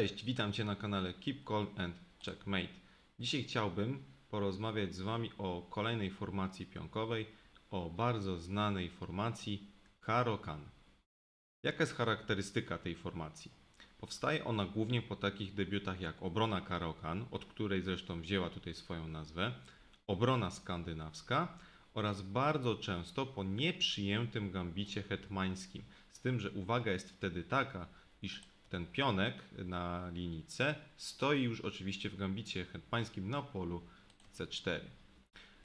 Cześć, witam Cię na kanale Keep Calm and Checkmate. Dzisiaj chciałbym porozmawiać z Wami o kolejnej formacji pionkowej, o bardzo znanej formacji Karokan. Jaka jest charakterystyka tej formacji? Powstaje ona głównie po takich debiutach jak obrona Karokan, od której zresztą wzięła tutaj swoją nazwę, obrona skandynawska oraz bardzo często po nieprzyjętym gambicie hetmańskim. Z tym, że uwaga jest wtedy taka, iż ten pionek na linii C stoi już oczywiście w gambicie hetmańskim na polu C4.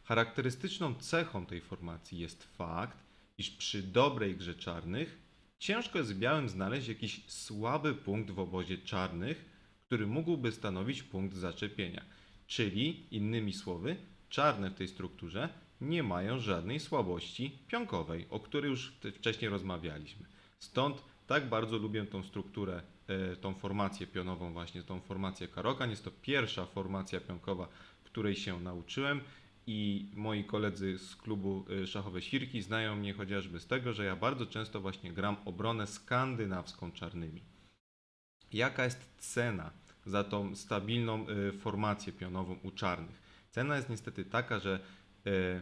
Charakterystyczną cechą tej formacji jest fakt, iż przy dobrej grze czarnych ciężko jest białym znaleźć jakiś słaby punkt w obozie czarnych, który mógłby stanowić punkt zaczepienia. Czyli, innymi słowy, czarne w tej strukturze nie mają żadnej słabości pionkowej, o której już wcześniej rozmawialiśmy. Stąd tak bardzo lubię tą strukturę, tą formację pionową, właśnie tą formację Karokan. Jest to pierwsza formacja pionkowa, której się nauczyłem i moi koledzy z klubu e, Szachowe Świrki znają mnie chociażby z tego, że ja bardzo często właśnie gram obronę skandynawską czarnymi. Jaka jest cena za tą stabilną e, formację pionową u czarnych? Cena jest niestety taka, że e,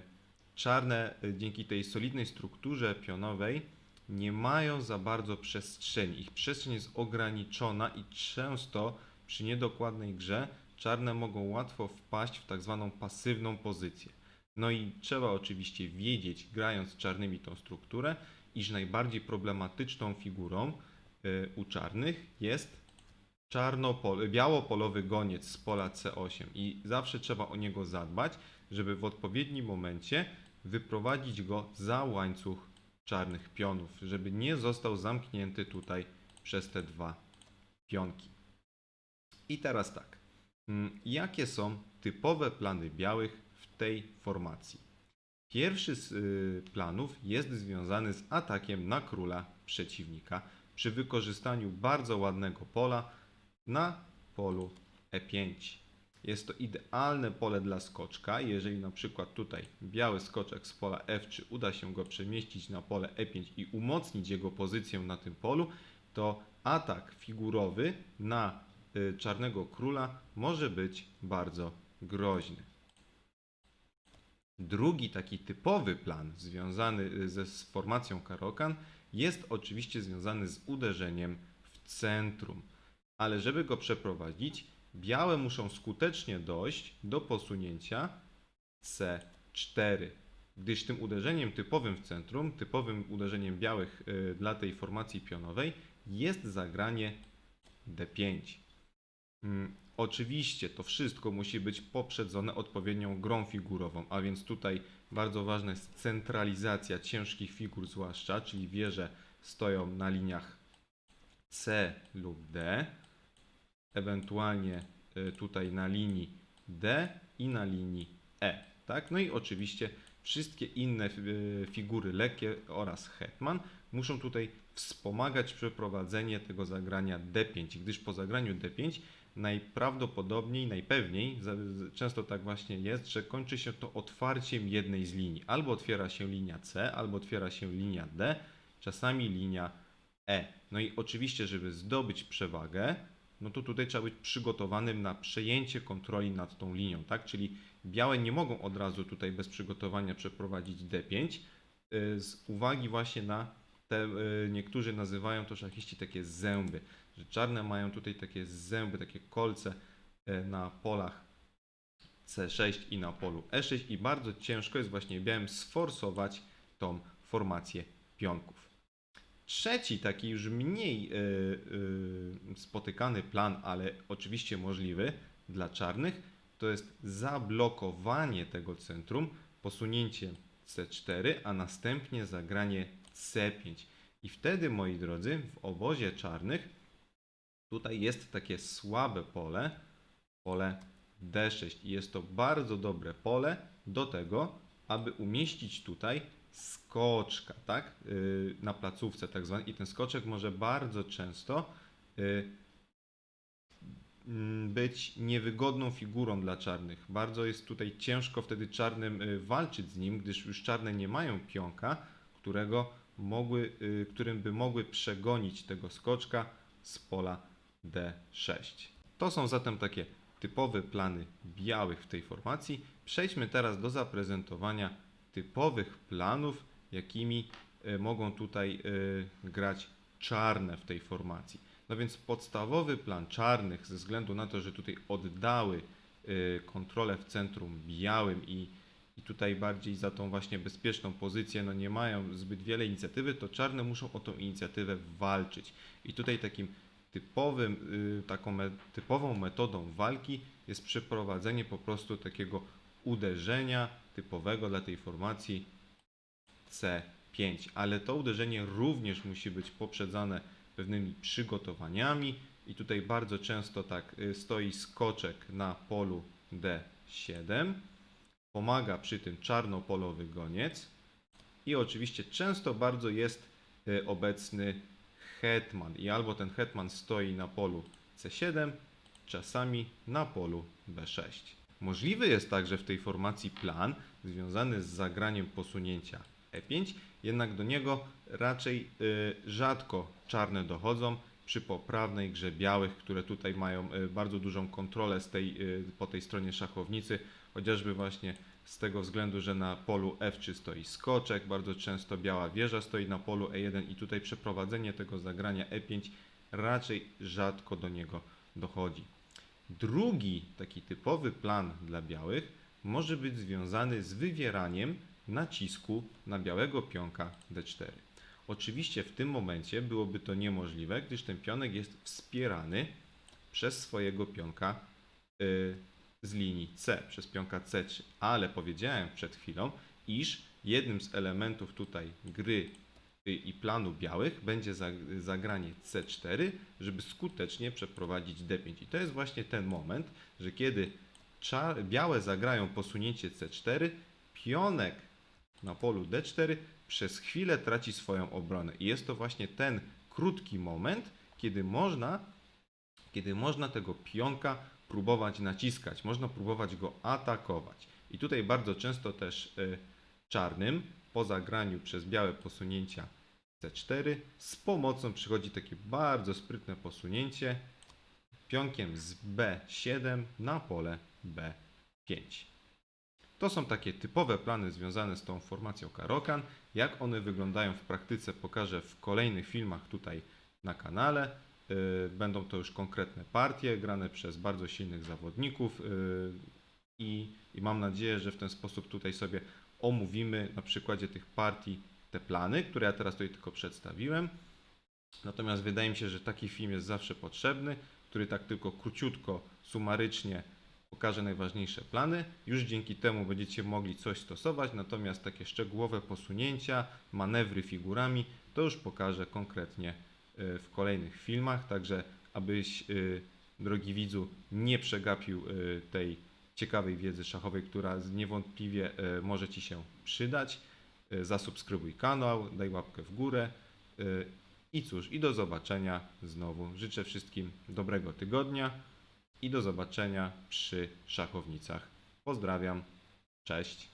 czarne e, dzięki tej solidnej strukturze pionowej nie mają za bardzo przestrzeni. Ich przestrzeń jest ograniczona i często przy niedokładnej grze czarne mogą łatwo wpaść w tak zwaną pasywną pozycję. No i trzeba oczywiście wiedzieć, grając czarnymi tą strukturę, iż najbardziej problematyczną figurą y, u czarnych jest czarnopol, białopolowy goniec z pola C8 i zawsze trzeba o niego zadbać, żeby w odpowiednim momencie wyprowadzić go za łańcuch czarnych pionów, żeby nie został zamknięty tutaj przez te dwa pionki. I teraz tak. Mm, Jakie są typowe plany białych w tej formacji? Pierwszy z y, planów jest związany z atakiem na króla przeciwnika przy wykorzystaniu bardzo ładnego pola na polu E5. Jest to idealne pole dla skoczka. Jeżeli na przykład tutaj biały skoczek z pola F3 uda się go przemieścić na pole E5 i umocnić jego pozycję na tym polu, to atak figurowy na y, czarnego króla może być bardzo groźny. Drugi taki typowy plan związany y, ze z formacją Karokan jest oczywiście związany z uderzeniem w centrum. Ale żeby go przeprowadzić, białe muszą skutecznie dojść do posunięcia C4. Gdyż tym uderzeniem typowym w centrum, typowym uderzeniem białych y, dla tej formacji pionowej jest zagranie D5. Mm, Oczywiście to wszystko musi być poprzedzone odpowiednią grą figurową, a więc tutaj bardzo ważna jest centralizacja ciężkich figur zwłaszcza, czyli wieże stoją na liniach C lub D, ewentualnie y, tutaj na linii D i na linii E. Tak? No i oczywiście wszystkie inne y, figury lekkie oraz hetman muszą tutaj wspomagać przeprowadzenie tego zagrania D5, gdyż po zagraniu D5 najprawdopodobniej, najpewniej, często tak właśnie jest, że kończy się to otwarciem jednej z linii. Albo otwiera się linia C, albo otwiera się linia D, czasami linia E. No i oczywiście, żeby zdobyć przewagę, no to tutaj trzeba być przygotowanym na przejęcie kontroli nad tą linią, tak? Czyli białe nie mogą od razu tutaj bez przygotowania przeprowadzić D5 y, z uwagi właśnie na te, y, niektórzy nazywają to szachiści takie zęby, że czarne mają tutaj takie zęby, takie kolce y, na polach C6 i na polu E6 i bardzo ciężko jest właśnie białym sforsować tą formację pionków. Trzeci, taki już mniej y, y, spotykany plan, ale oczywiście możliwy dla czarnych, to jest zablokowanie tego centrum, posunięcie C4, a następnie zagranie C5. I wtedy, moi drodzy, w obozie czarnych tutaj jest takie słabe pole, pole D6 i jest to bardzo dobre pole do tego, aby umieścić tutaj skoczka, tak? Yy, na placówce tak zwanej i ten skoczek może bardzo często yy, mm, być niewygodną figurą dla czarnych. Bardzo jest tutaj ciężko wtedy czarnym y, walczyć z nim, gdyż już czarne nie mają pionka, którego mogły, y, którym by mogły przegonić tego skoczka z pola D6. To są zatem takie typowe plany białych w tej formacji. Przejdźmy teraz do zaprezentowania typowych planów, jakimi e, mogą tutaj e, grać czarne w tej formacji. No więc podstawowy plan czarnych, ze względu na to, że tutaj oddały e, kontrolę w centrum białym i, i tutaj bardziej za tą właśnie bezpieczną pozycję, no nie mają zbyt wiele inicjatywy, to czarne muszą o tą inicjatywę walczyć. I tutaj takim typowym, y, taką me, typową metodą walki jest przeprowadzenie po prostu takiego uderzenia typowego dla tej formacji C5, ale to uderzenie również musi być poprzedzane pewnymi przygotowaniami i tutaj bardzo często tak y, stoi skoczek na polu D7, pomaga przy tym czarnopolowy goniec i oczywiście często bardzo jest y, obecny hetman. I albo ten hetman stoi na polu C7, czasami na polu B6. Możliwy jest także w tej formacji plan związany z zagraniem posunięcia E5, jednak do niego raczej y, rzadko czarne dochodzą przy poprawnej grze białych, które tutaj mają y, bardzo dużą kontrolę z tej, y, po tej stronie szachownicy, chociażby właśnie z tego względu, że na polu F3 stoi skoczek, bardzo często biała wieża stoi na polu E1 i tutaj przeprowadzenie tego zagrania E5 raczej rzadko do niego dochodzi. Drugi taki typowy plan dla białych może być związany z wywieraniem nacisku na białego pionka D4. Oczywiście w tym momencie byłoby to niemożliwe, gdyż ten pionek jest wspierany przez swojego pionka y, z linii C, przez pionka C3, ale powiedziałem przed chwilą, iż jednym z elementów tutaj gry i planu białych będzie za- zagranie C4, żeby skutecznie przeprowadzić D5. I to jest właśnie ten moment, że kiedy białe zagrają posunięcie C4, pionek na polu D4 przez chwilę traci swoją obronę. I jest to właśnie ten krótki moment, kiedy można, kiedy można tego pionka próbować naciskać, można próbować go atakować. I tutaj bardzo często też y, czarnym po zagraniu przez białe posunięcia C4 z pomocą przychodzi takie bardzo sprytne posunięcie pionkiem z B7 na pole B5. To są takie typowe plany związane z tą formacją Karokan. Jak one wyglądają w praktyce pokażę w kolejnych filmach tutaj na kanale. Yy, Będą to już konkretne partie grane przez bardzo silnych zawodników yy, i, i mam nadzieję, że w ten sposób tutaj sobie omówimy na przykładzie tych partii te plany, które ja teraz tutaj tylko przedstawiłem. Natomiast wydaje mi się, że taki film jest zawsze potrzebny, który tak tylko króciutko, sumarycznie pokaże najważniejsze plany. Już dzięki temu będziecie mogli coś stosować, natomiast takie szczegółowe posunięcia, manewry figurami, to już pokażę konkretnie y, w kolejnych filmach. Także, abyś, y, drogi widzu, nie przegapił y, tej ciekawej wiedzy szachowej, która niewątpliwie y, może Ci się przydać, y, zasubskrybuj kanał, daj łapkę w górę. y, I cóż, i do zobaczenia znowu. Życzę wszystkim dobrego tygodnia i do zobaczenia przy szachownicach. Pozdrawiam. Cześć.